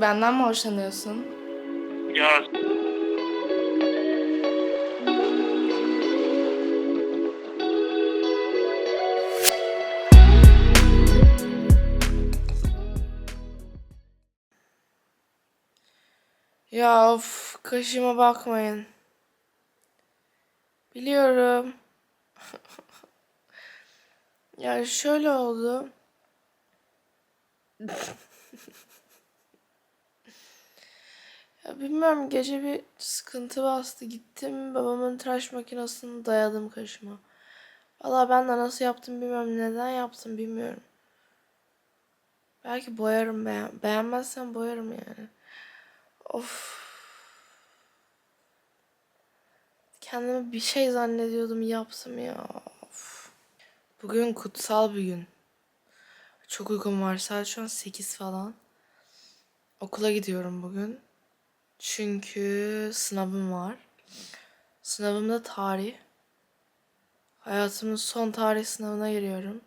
Benden mi hoşlanıyorsun? Ya Ya of kaşıma bakmayın. Biliyorum. ya şöyle oldu. ya bilmiyorum gece bir sıkıntı bastı. Gittim babamın tıraş makinesini dayadım kaşıma. Valla ben de nasıl yaptım bilmiyorum. Neden yaptım bilmiyorum. Belki boyarım beğen beğenmezsem boyarım yani. Of. Kendimi bir şey zannediyordum yaptım ya. Of. Bugün kutsal bir gün. Çok uykum var. Saat şu an 8 falan. Okula gidiyorum bugün. Çünkü sınavım var. Sınavım da tarih. Hayatımın son tarih sınavına giriyorum.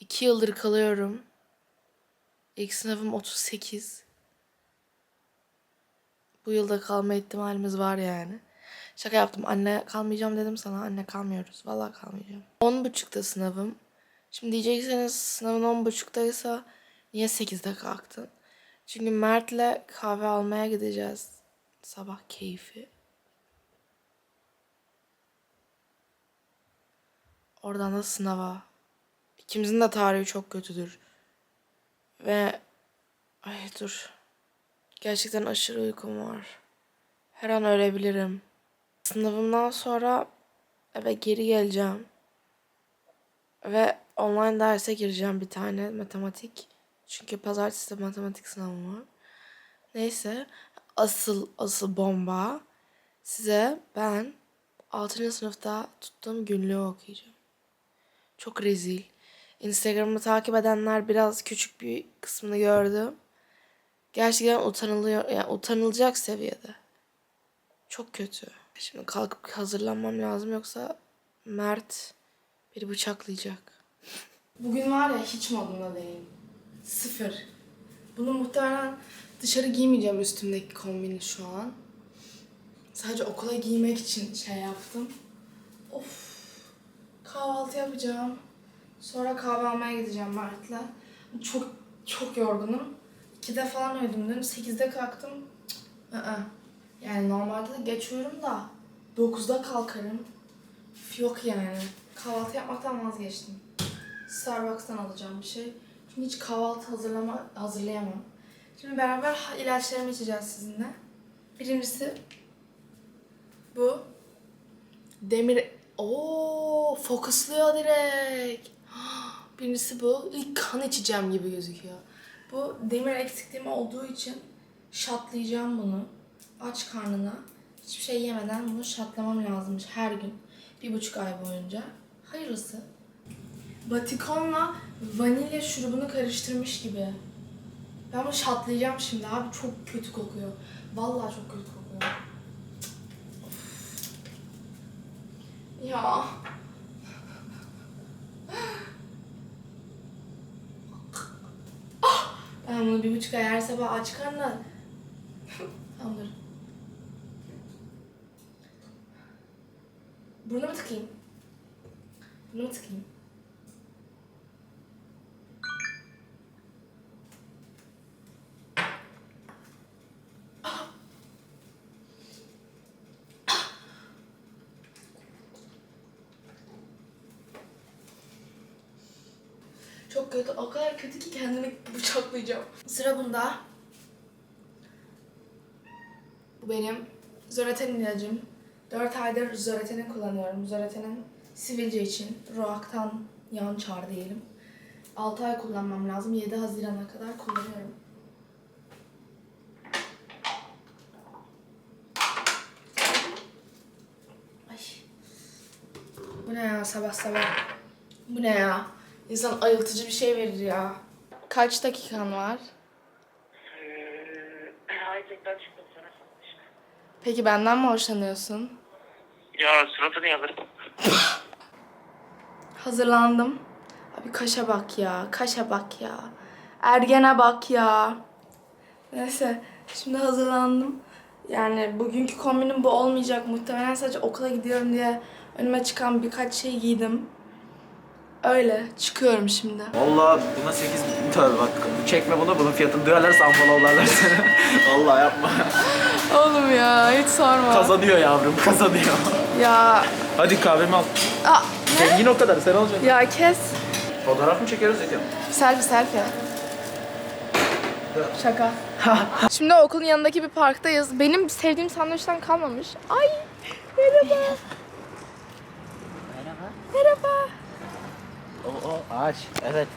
İki yıldır kalıyorum. İlk sınavım 38. Bu yılda kalma ihtimalimiz var yani. Şaka yaptım. Anne kalmayacağım dedim sana. Anne kalmıyoruz. Vallahi kalmayacağım. 10.30'da sınavım. Şimdi diyecekseniz sınavın 10.30'daysa niye 8'de kalktın? Çünkü Mert'le kahve almaya gideceğiz. Sabah keyfi. Oradan da sınava. İkimizin de tarihi çok kötüdür. Ve ay dur. Gerçekten aşırı uykum var. Her an ölebilirim. Sınavımdan sonra eve geri geleceğim. Ve online derse gireceğim bir tane matematik. Çünkü pazartesi de matematik sınavım var. Neyse asıl asıl bomba size ben 6. sınıfta tuttuğum günlüğü okuyacağım. Çok rezil. Instagram'ı takip edenler biraz küçük bir kısmını gördüm. Gerçekten utanılıyor, yani utanılacak seviyede. Çok kötü. Şimdi kalkıp hazırlanmam lazım yoksa Mert beni bıçaklayacak. Bugün var ya hiç modumda değilim. Sıfır. Bunu muhtemelen dışarı giymeyeceğim üstümdeki kombini şu an. Sadece okula giymek için şey yaptım. Of. Kahvaltı yapacağım. Sonra kahve almaya gideceğim Mert'le. Çok çok yorgunum. 2'de falan uyudum dün. 8'de kalktım. Cık, ı-ı. Yani normalde de geç uyurum da 9'da kalkarım. Yok yani. Kahvaltı yapmaktan vazgeçtim. Starbucks'tan alacağım bir şey. Çünkü hiç kahvaltı hazırlama, hazırlayamam. Şimdi beraber ilaçlarımı içeceğiz sizinle. Birincisi bu. Demir... Oo, fokusluyor direkt. Birincisi bu. İlk kan içeceğim gibi gözüküyor. Bu demir eksikliğim olduğu için şatlayacağım bunu. Aç karnına. Hiçbir şey yemeden bunu şatlamam lazımmış her gün. Bir buçuk ay boyunca. Hayırlısı. Batikonla vanilya şurubunu karıştırmış gibi. Ben bunu şatlayacağım şimdi abi. Çok kötü kokuyor. Vallahi çok kötü kokuyor. Ya. Ah! Ben bunu bir buçuk ay her sabah aç karnına... tamam dur. Burnumu tıkayım. Burnumu tıkayım. Çok kötü. O kadar kötü ki kendimi bıçaklayacağım. Sıra bunda. Bu benim Zoreten ilacım. 4 aydır Zoreten'i kullanıyorum. Zoreten'in sivilce için Roak'tan yan çağır diyelim. 6 ay kullanmam lazım. 7 Haziran'a kadar kullanıyorum. Ay. Bu ne ya sabah sabah? Bu ne ya? İnsan ayıltıcı bir şey verir ya. Kaç dakikan var? Peki benden mi hoşlanıyorsun? Ya suratını yalarım. Hazırlandım. Abi kaşa bak ya, kaşa bak ya. Ergene bak ya. Neyse şimdi hazırlandım. Yani bugünkü kombinim bu olmayacak. Muhtemelen sadece okula gidiyorum diye önüme çıkan birkaç şey giydim. Öyle çıkıyorum şimdi. Valla buna 8 bin tövbe bak. Çekme bunu bunun fiyatını duyarlarsa unfollowlarlar seni. Valla yapma. Oğlum ya hiç sorma. Kazanıyor yavrum kazanıyor. Ya Hadi kahvemi al. Aa, Zengin o kadar sen alacaksın. ya kes. Fotoğraf mı çekiyoruz Zeki? Selfie selfie. Şaka. Şimdi okulun yanındaki bir parktayız. Benim sevdiğim sandviçten kalmamış. Ay merhaba. Merhaba. Merhaba. O, o ağaç. Evet.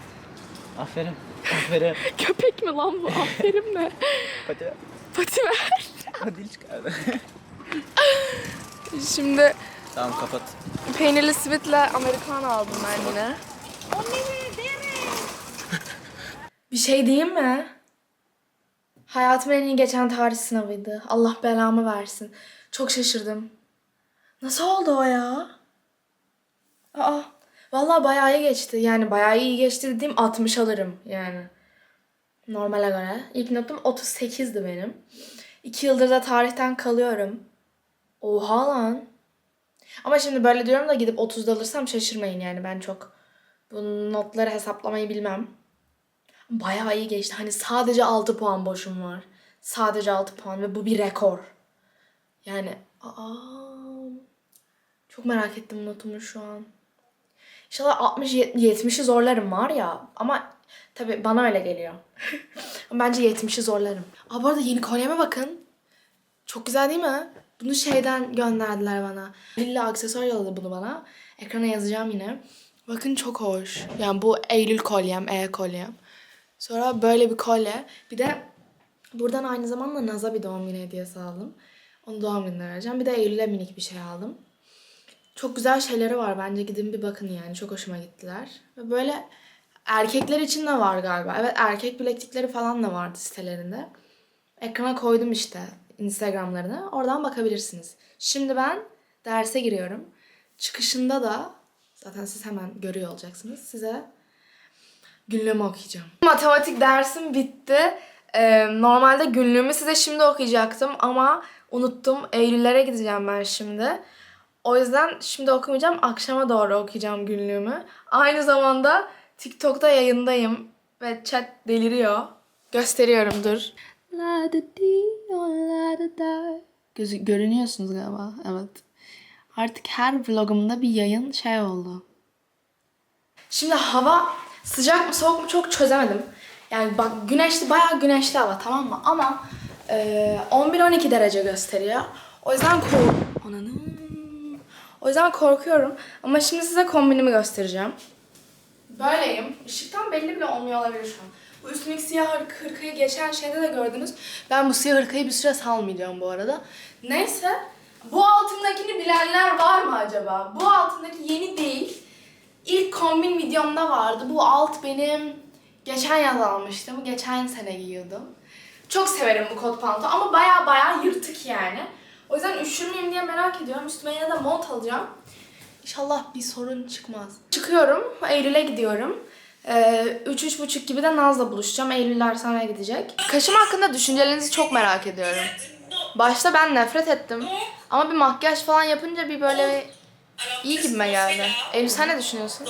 Aferin. Aferin. Köpek mi lan bu? Aferin mi? Hadi. Pati ver. Hadi çıkardı. Şimdi tamam kapat. peynirli simitle americano aldım ben yine. Bir şey diyeyim mi? Hayatımın en iyi geçen tarih sınavıydı. Allah belamı versin. Çok şaşırdım. Nasıl oldu o ya? Aa, vallahi bayağı iyi geçti. Yani bayağı iyi geçti dediğim 60 alırım yani. Normale göre. İlk notum 38'di benim. İki yıldır da tarihten kalıyorum. Oha lan. Ama şimdi böyle diyorum da gidip 30'da alırsam şaşırmayın yani ben çok bu notları hesaplamayı bilmem. Bayağı iyi geçti. Hani sadece 6 puan boşum var. Sadece 6 puan ve bu bir rekor. Yani aa, çok merak ettim notumu şu an. İnşallah 60 70'i zorlarım var ya ama tabii bana öyle geliyor. Bence 70'i zorlarım. Aa bu arada yeni kolyeme bakın. Çok güzel değil mi? Bunu şeyden gönderdiler bana. Lilla aksesuar yolladı bunu bana. Ekrana yazacağım yine. Bakın çok hoş. Yani bu Eylül kolyem, E kolyem. Sonra böyle bir kolye. Bir de buradan aynı zamanda Naz'a bir doğum günü hediyesi aldım. Onu doğum gününe vereceğim. Bir de Eylül'e minik bir şey aldım. Çok güzel şeyleri var. Bence gidin bir bakın yani. Çok hoşuma gittiler. Ve böyle erkekler için de var galiba. Evet erkek bileklikleri falan da vardı sitelerinde. Ekrana koydum işte Instagramlarını. Oradan bakabilirsiniz. Şimdi ben derse giriyorum. Çıkışında da zaten siz hemen görüyor olacaksınız. Size günlüğümü okuyacağım. Matematik dersim bitti. Ee, normalde günlüğümü size şimdi okuyacaktım ama unuttum. Eylüllere gideceğim ben şimdi. O yüzden şimdi okumayacağım. Akşama doğru okuyacağım günlüğümü. Aynı zamanda TikTok'ta yayındayım. Ve chat deliriyor. Gösteriyorum dur. La da di, o la da da. Gözü, görünüyorsunuz galiba. Evet. Artık her vlogumda bir yayın şey oldu. Şimdi hava sıcak mı soğuk mu çok çözemedim. Yani bak güneşli bayağı güneşli hava tamam mı? Ama e, 11-12 derece gösteriyor. O yüzden kork... Ananı. O yüzden korkuyorum. Ama şimdi size kombinimi göstereceğim. Böyleyim. Işıktan belli bile olmuyor olabilir şu an. Bu üstümdeki siyah hır- hırkayı geçen şeyde de gördünüz. Ben bu siyah hırkayı bir süre salmayacağım bu arada. Neyse. Bu altındakini bilenler var mı acaba? Bu altındaki yeni değil. İlk kombin videomda vardı. Bu alt benim geçen yaz almıştım. Geçen sene giyiyordum. Çok severim bu kot pantolon ama baya baya yırtık yani. O yüzden üşürmeyeyim diye merak ediyorum. Üstüme yine de mont alacağım. İnşallah bir sorun çıkmaz. Çıkıyorum. Eylül'e gidiyorum. Ee, üç, üç buçuk gibi de Naz'la buluşacağım. Eylül dershaneye gidecek. Kaşım hakkında düşüncelerinizi çok merak ediyorum. Başta ben nefret ettim. Ama bir makyaj falan yapınca bir böyle iyi gibime geldi. Eylül sen ne düşünüyorsun?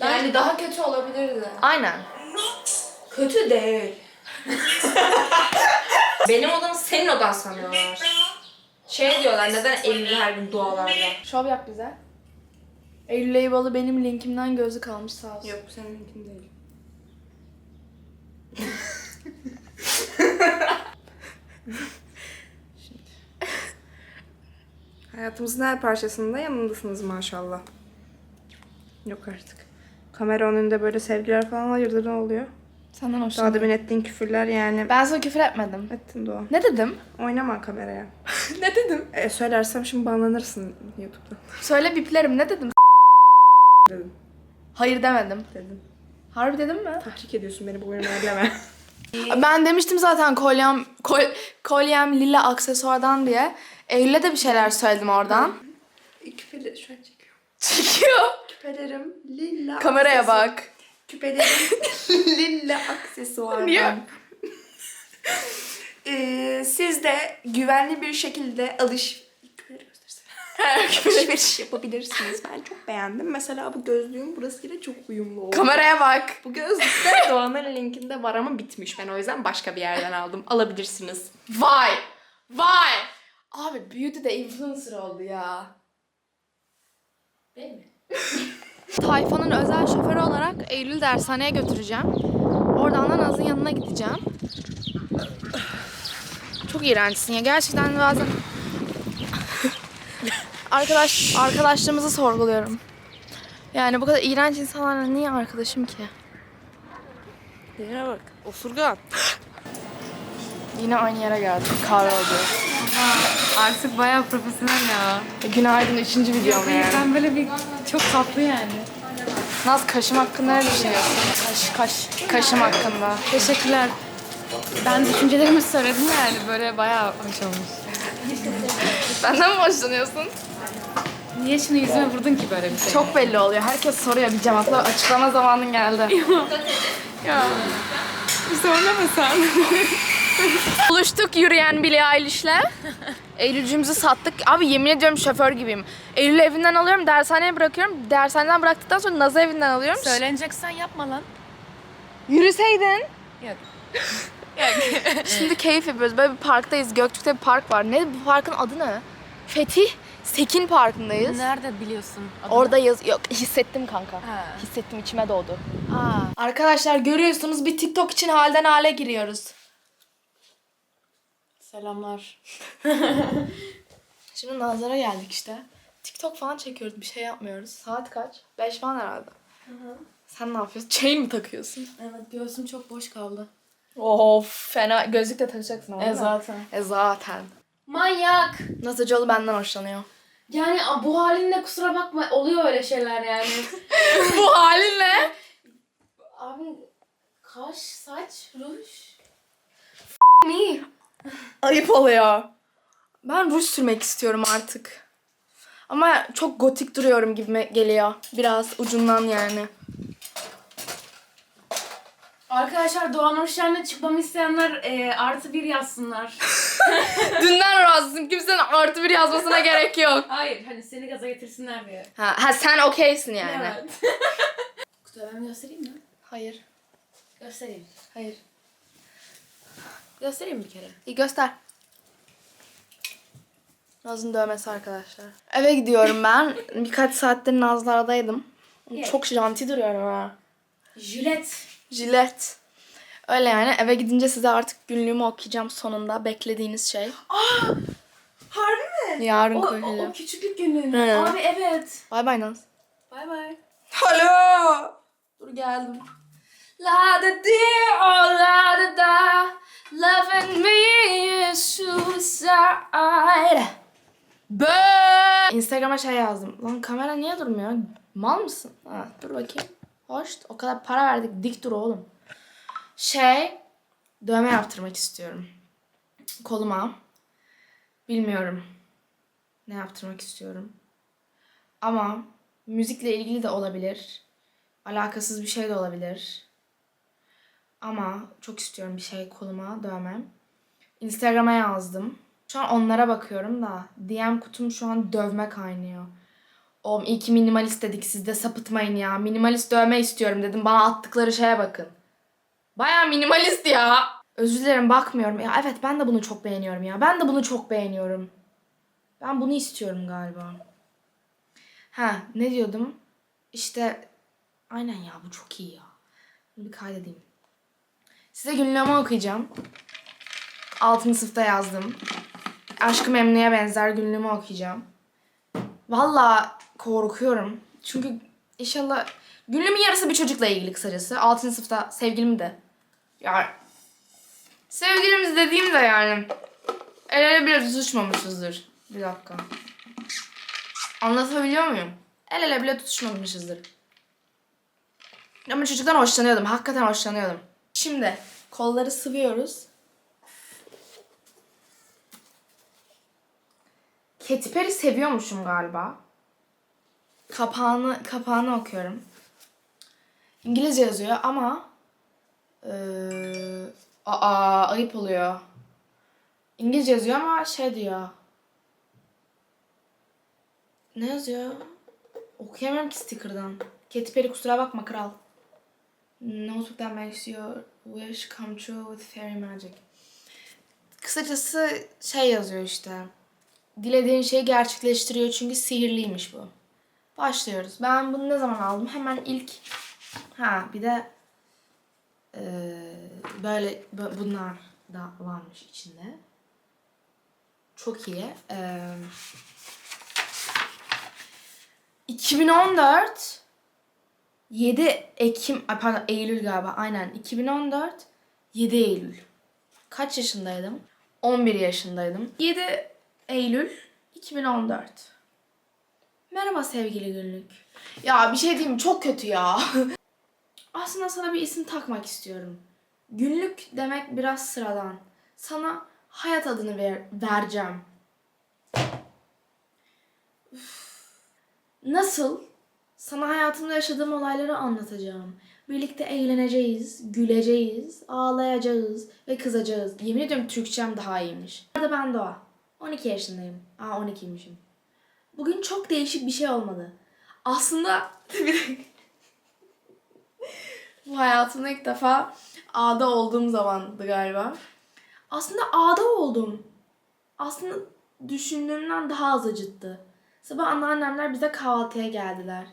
Yani daha kötü olabilirdi. Aynen. Kötü değil. Benim odamı senin odan sanıyorlar. Şey diyorlar neden Eylül her gün dualarda? Şov yap bize. Eylül Eyvalı benim linkimden gözü kalmış sağ olsun. Yok seninkin değil. Hayatımızın her parçasında yanındasınız maşallah. Yok artık. Kamera önünde böyle sevgiler falan hayırdır ne oluyor? Senden Daha hoşlanıyorum. demin ettiğin küfürler yani. Ben sana küfür etmedim. Ettin Doğa. Ne dedim? Oynama kameraya. ne dedim? E, söylersem şimdi banlanırsın YouTube'da. Söyle biplerim ne dedim? Dedim. Hayır demedim. Dedim. Harbi dedim mi? Tahrik ediyorsun beni bu bölümü elleme. Ben demiştim zaten kolyem kol, kolyem lila aksesuardan diye. Eylül'e de bir şeyler söyledim oradan. Küpeleri şu an çekiyorum. Çekiyor. Küpelerim lila. Kameraya aksesuar- bak. Küpelerim lilla aksesuardan. Niye? Ee, siz de güvenli bir şekilde alış... Alışveriş yapabilirsiniz. Ben çok beğendim. Mesela bu gözlüğüm burasıyla çok uyumlu oldu. Kameraya bak. Bu gözlük de Doğan'ın linkinde var ama bitmiş. Ben o yüzden başka bir yerden aldım. Alabilirsiniz. Vay. Vay. Abi beauty de influencer oldu ya. Değil mi? Tayfan'ın özel şoförü olarak Eylül dershaneye götüreceğim. Oradan da Naz'ın yanına gideceğim. Çok iğrençsin ya. Gerçekten bazen... Arkadaş, arkadaşlığımızı sorguluyorum. Yani bu kadar iğrenç insanlarla niye arkadaşım ki? Yine bak. Osurgan. Yine aynı yere geldik. Kahve Artık bayağı profesyonel ya. Günaydın. Üçüncü videom yani. Ben böyle bir çok tatlı yani. Naz kaşım hakkında ne düşünüyorsun? Kaş, kaş. Kaşım hakkında. Teşekkürler. Ben düşüncelerimi söyledim yani böyle bayağı hoş olmuş. Benden mi hoşlanıyorsun? Niye şimdi yüzüme vurdun ki böyle bir şey? Çok belli oluyor. Herkes soruyor. Bir cevapla açıklama zamanın geldi. ya. Zorlama sen. Buluştuk yürüyen Billie Eilish'le. Eylül'cümüzü sattık. Abi yemin ediyorum şoför gibiyim. Eylül'ü evinden alıyorum, dershaneye bırakıyorum. Dershaneden bıraktıktan sonra Naz'ı evinden alıyorum. Söyleneceksen yapma lan. Yürüseydin. Yok. Şimdi keyif yapıyoruz. Böyle bir parktayız. Göktürk'te bir park var. Ne bu parkın adı ne? Fetih Sekin Parkı'ndayız. Nerede biliyorsun? adını? Orada yaz... Yok hissettim kanka. Ha. Hissettim içime doğdu. Aa. Arkadaşlar görüyorsunuz bir TikTok için halden hale giriyoruz. Selamlar. Şimdi Nazar'a geldik işte. TikTok falan çekiyoruz. Bir şey yapmıyoruz. Saat kaç? 5 falan herhalde. Sen ne yapıyorsun? Chain mi takıyorsun? Evet göğsüm çok boş kaldı. Of fena. Gözlük de takacaksın ama E zaten. E zaten. Manyak. Nazarcıoğlu benden hoşlanıyor. Yani bu halinle kusura bakma oluyor öyle şeyler yani. Bu halinle. Abi kaş, saç, ruj. Me. Ayıp oluyor. Ben ruj sürmek istiyorum artık. Ama çok gotik duruyorum gibi geliyor. Biraz ucundan yani. Arkadaşlar Doğan Hoşçakal'le çıkmamı isteyenler e, artı bir yazsınlar. Dünden razısın. Kimsenin artı bir yazmasına gerek yok. Hayır hani seni gaza getirsinler diye. Ha, ha sen okeysin yani. Evet. Kutu ben göstereyim mi? Hayır. Göstereyim. Hayır. Göstereyim bir kere. İyi göster. Naz'ın dövmesi arkadaşlar. Eve gidiyorum ben. Birkaç saattir Nazlar'daydım. Çok janti duruyorum ha. Jilet. Jilet. Öyle yani eve gidince size artık günlüğümü okuyacağım sonunda. Beklediğiniz şey. Harbi mi? Yarın O, o, koyacağım. o küçüklük günlüğün. Hı. Abi evet. Bay bay Naz. Bay bay. Alo. Dur geldim. La da di oh la da da Loving me is suicide Bö Instagram'a şey yazdım. Lan kamera niye durmuyor? Mal mısın? Ha, dur bakayım. Hoş. O kadar para verdik. Dik dur oğlum. Şey dövme yaptırmak istiyorum. Koluma. Bilmiyorum. Ne yaptırmak istiyorum. Ama müzikle ilgili de olabilir. Alakasız bir şey de olabilir. Ama çok istiyorum bir şey koluma dövmem. Instagram'a yazdım. Şu an onlara bakıyorum da DM kutum şu an dövme kaynıyor. Oğlum iyi ki minimalist dedik siz de sapıtmayın ya. Minimalist dövme istiyorum dedim. Bana attıkları şeye bakın. Baya minimalist ya. Özür dilerim bakmıyorum. Ya evet ben de bunu çok beğeniyorum ya. Ben de bunu çok beğeniyorum. Ben bunu istiyorum galiba. Ha ne diyordum? İşte aynen ya bu çok iyi ya. Bir kaydedeyim. Size günlüğümü okuyacağım. 6. sınıfta yazdım. Aşkı Memnu'ya benzer günlüğümü okuyacağım. Valla korkuyorum. Çünkü inşallah günlüğümün yarısı bir çocukla ilgili kısacası. 6. sınıfta sevgilim de. Yani sevgilimiz dediğim de yani el ele bile tutuşmamışızdır. Bir dakika. Anlatabiliyor muyum? El ele bile tutuşmamışızdır. Ama çocuktan hoşlanıyordum. Hakikaten hoşlanıyordum. Şimdi kolları sıvıyoruz. Katy Perry seviyormuşum galiba. Kapağını, kapağını okuyorum. İngilizce yazıyor ama eee aa ayıp oluyor. İngilizce yazıyor ama şey diyor. Ne yazıyor? Okuyamıyorum ki sticker'dan. Katy Perry kusura bakma kral. Notebook that makes your wish come true with fairy magic. Kısacası şey yazıyor işte. Dilediğin şeyi gerçekleştiriyor çünkü sihirliymiş bu. Başlıyoruz. Ben bunu ne zaman aldım? Hemen ilk... Ha bir de eee, böyle bö- bunlar da varmış içinde. Çok iyi. Eee 2014 7 Ekim, pardon Eylül galiba aynen 2014 7 Eylül. Kaç yaşındaydım? 11 yaşındaydım. 7 Eylül 2014. Merhaba sevgili günlük. Ya bir şey diyeyim? Çok kötü ya. Aslında sana bir isim takmak istiyorum. Günlük demek biraz sıradan. Sana hayat adını ver, vereceğim. Nasıl? Sana hayatımda yaşadığım olayları anlatacağım. Birlikte eğleneceğiz, güleceğiz, ağlayacağız ve kızacağız. Yemin ediyorum Türkçem daha iyiymiş. Bu arada ben Doğa. 12 yaşındayım. Aa 12'ymişim. Bugün çok değişik bir şey olmadı. Aslında bu hayatımda ilk defa A'da olduğum zamandı galiba. Aslında A'da oldum. Aslında düşündüğümden daha az acıttı. Sabah anneannemler bize kahvaltıya geldiler.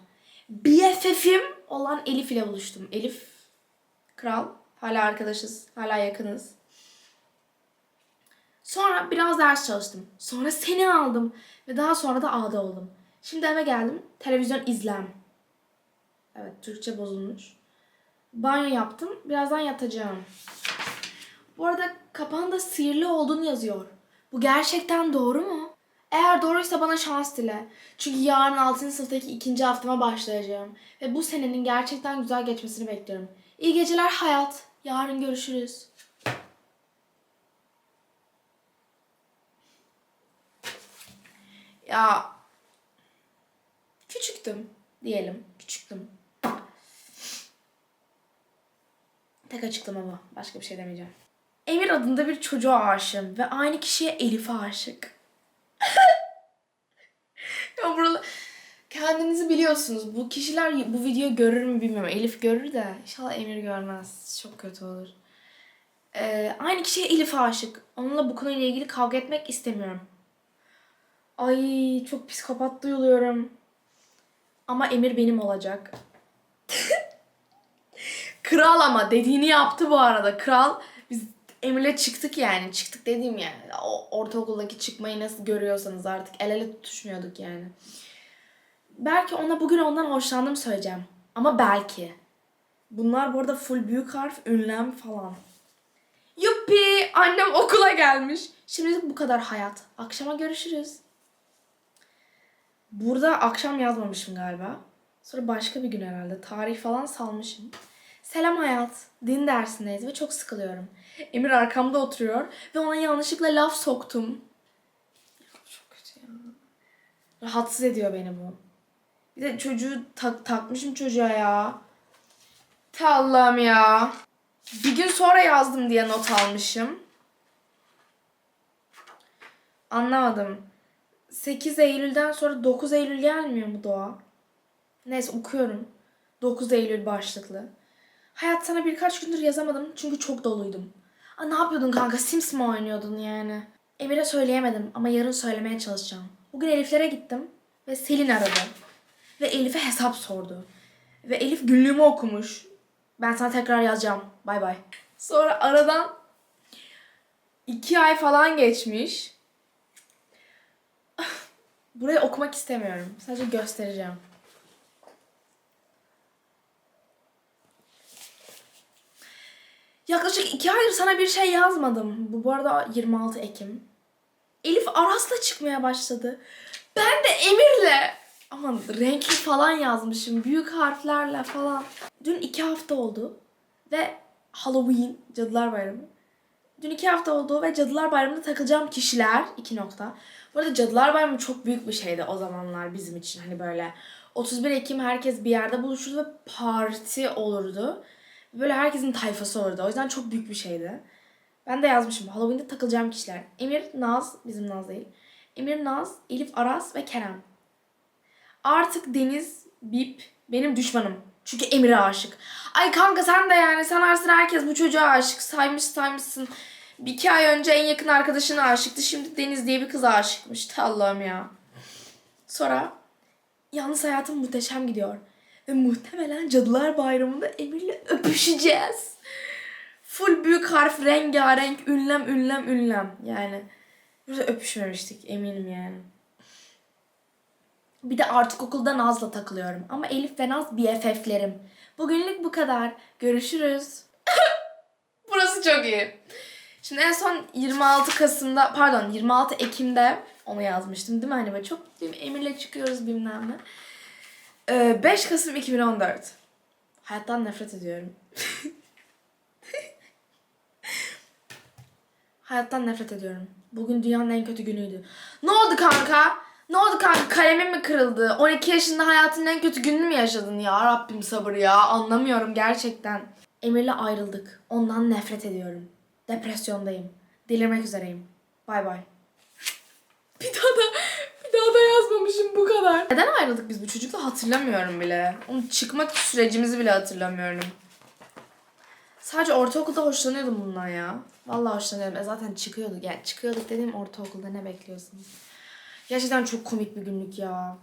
BFF'im olan Elif ile buluştum. Elif kral. Hala arkadaşız. Hala yakınız. Sonra biraz ders çalıştım. Sonra seni aldım. Ve daha sonra da A'da oldum. Şimdi eve geldim. Televizyon izlem. Evet Türkçe bozulmuş. Banyo yaptım. Birazdan yatacağım. Bu arada kapağında sihirli olduğunu yazıyor. Bu gerçekten doğru mu? Eğer doğruysa bana şans dile. Çünkü yarın 6. sınıftaki ikinci haftama başlayacağım. Ve bu senenin gerçekten güzel geçmesini bekliyorum. İyi geceler hayat. Yarın görüşürüz. Ya küçüktüm diyelim. Küçüktüm. Tek açıklama bu. Başka bir şey demeyeceğim. Emir adında bir çocuğa aşığım ve aynı kişiye Elif'e aşık. ya burada kendinizi biliyorsunuz. Bu kişiler bu videoyu görür mü bilmiyorum. Elif görür de inşallah Emir görmez. Çok kötü olur. Ee, aynı kişiye Elif'e aşık. Onunla bu konuyla ilgili kavga etmek istemiyorum. Ay çok psikopat duyuluyorum. Ama Emir benim olacak. Kral ama dediğini yaptı bu arada. Kral Emir'le çıktık yani. Çıktık dediğim yani. O ortaokuldaki çıkmayı nasıl görüyorsanız artık el ele tutuşmuyorduk yani. Belki ona bugün ondan hoşlandım söyleyeceğim. Ama belki. Bunlar bu arada full büyük harf, ünlem falan. Yuppi! Annem okula gelmiş. Şimdilik bu kadar hayat. Akşama görüşürüz. Burada akşam yazmamışım galiba. Sonra başka bir gün herhalde. Tarih falan salmışım. Selam hayat. Din dersindeyiz ve çok sıkılıyorum. Emir arkamda oturuyor ve ona yanlışlıkla laf soktum. Çok kötü ya. Rahatsız ediyor beni bu. Bir de çocuğu tak takmışım çocuğa ya. Te Allah'ım ya. Bir gün sonra yazdım diye not almışım. Anlamadım. 8 Eylül'den sonra 9 Eylül gelmiyor mu Doğa? Neyse okuyorum. 9 Eylül başlıklı. Hayat sana birkaç gündür yazamadım çünkü çok doluydum. Aa, ne yapıyordun kanka? Sims mi oynuyordun yani? Emir'e söyleyemedim ama yarın söylemeye çalışacağım. Bugün Elif'lere gittim ve Selin aradı. Ve Elif'e hesap sordu. Ve Elif günlüğümü okumuş. Ben sana tekrar yazacağım. Bay bay. Sonra aradan iki ay falan geçmiş. Burayı okumak istemiyorum. Sadece göstereceğim. Yaklaşık iki aydır sana bir şey yazmadım. Bu bu arada 26 Ekim. Elif Aras'la çıkmaya başladı. Ben de Emir'le. Aman renkli falan yazmışım. Büyük harflerle falan. Dün iki hafta oldu. Ve Halloween, Cadılar Bayramı. Dün iki hafta oldu ve Cadılar Bayramı'nda takılacağım kişiler iki nokta. Bu arada Cadılar Bayramı çok büyük bir şeydi o zamanlar bizim için. Hani böyle 31 Ekim herkes bir yerde buluşurdu ve parti olurdu. Böyle herkesin tayfası olurdu. O yüzden çok büyük bir şeydi. Ben de yazmışım. Halloween'de takılacağım kişiler. Emir, Naz, bizim Naz değil. Emir, Naz, Elif, Aras ve Kerem. Artık Deniz, Bip benim düşmanım. Çünkü Emir'e aşık. Ay kanka sen de yani sanarsın herkes bu çocuğa aşık. Saymış saymışsın. Bir iki ay önce en yakın arkadaşına aşıktı. Şimdi Deniz diye bir kıza aşıkmış. Allah'ım ya. Sonra yalnız hayatım muhteşem gidiyor. Ve muhtemelen Cadılar Bayramı'nda Emir'le öpüşeceğiz. Full büyük harf rengarenk ünlem ünlem ünlem. Yani burada öpüşmemiştik eminim yani. Bir de artık okulda Naz'la takılıyorum. Ama Elif ve Naz BFF'lerim. Bugünlük bu kadar. Görüşürüz. Burası çok iyi. Şimdi en son 26 Kasım'da, pardon 26 Ekim'de onu yazmıştım değil mi? Hani böyle çok. Emir'le çıkıyoruz bilmem ne. Ee, 5 Kasım 2014. Hayattan nefret ediyorum. Hayattan nefret ediyorum. Bugün dünyanın en kötü günüydü. Ne oldu kanka? Ne oldu kanka? Kalemin mi kırıldı? 12 yaşında hayatının en kötü gününü mü yaşadın ya? Rabbim sabır ya. Anlamıyorum gerçekten. Emir'le ayrıldık. Ondan nefret ediyorum. Depresyondayım. Delirmek üzereyim. Bay bay. Bir daha da yazmamışım bu kadar. Neden ayrıldık biz bu çocukla hatırlamıyorum bile. Onun çıkma sürecimizi bile hatırlamıyorum. Sadece ortaokulda hoşlanıyordum bundan ya. Vallahi hoşlanıyordum. E zaten çıkıyorduk. Yani çıkıyorduk dediğim ortaokulda ne bekliyorsunuz? Gerçekten çok komik bir günlük ya.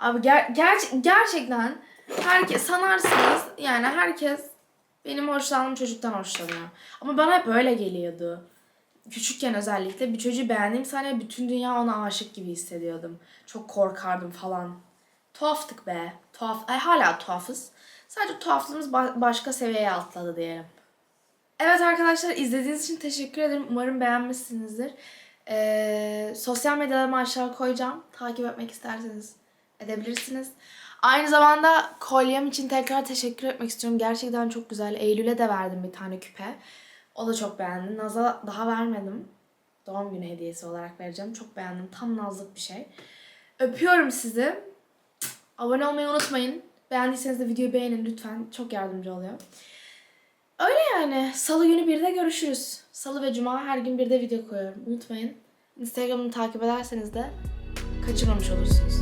Abi ger- ger- gerçekten herkes sanarsınız yani herkes benim hoşlandığım çocuktan hoşlanıyor. Ama bana hep öyle geliyordu. Küçükken özellikle bir çocuğu beğendiğim saniye bütün dünya ona aşık gibi hissediyordum. Çok korkardım falan. Tuhaftık be. Tuhaf. Ay, hala tuhafız. Sadece tuhaflığımız ba- başka seviyeye atladı diyelim. Evet arkadaşlar izlediğiniz için teşekkür ederim. Umarım beğenmişsinizdir. Ee, sosyal medyalarımı aşağı koyacağım. Takip etmek isterseniz edebilirsiniz. Aynı zamanda kolyem için tekrar teşekkür etmek istiyorum. Gerçekten çok güzel. Eylül'e de verdim bir tane küpe. O da çok beğendi. Naz'a daha vermedim. Doğum günü hediyesi olarak vereceğim. Çok beğendim. Tam nazlık bir şey. Öpüyorum sizi. Abone olmayı unutmayın. Beğendiyseniz de videoyu beğenin lütfen. Çok yardımcı oluyor. Öyle yani. Salı günü birde görüşürüz. Salı ve cuma her gün birde video koyuyorum. Unutmayın. Instagram'ını takip ederseniz de kaçırmamış olursunuz.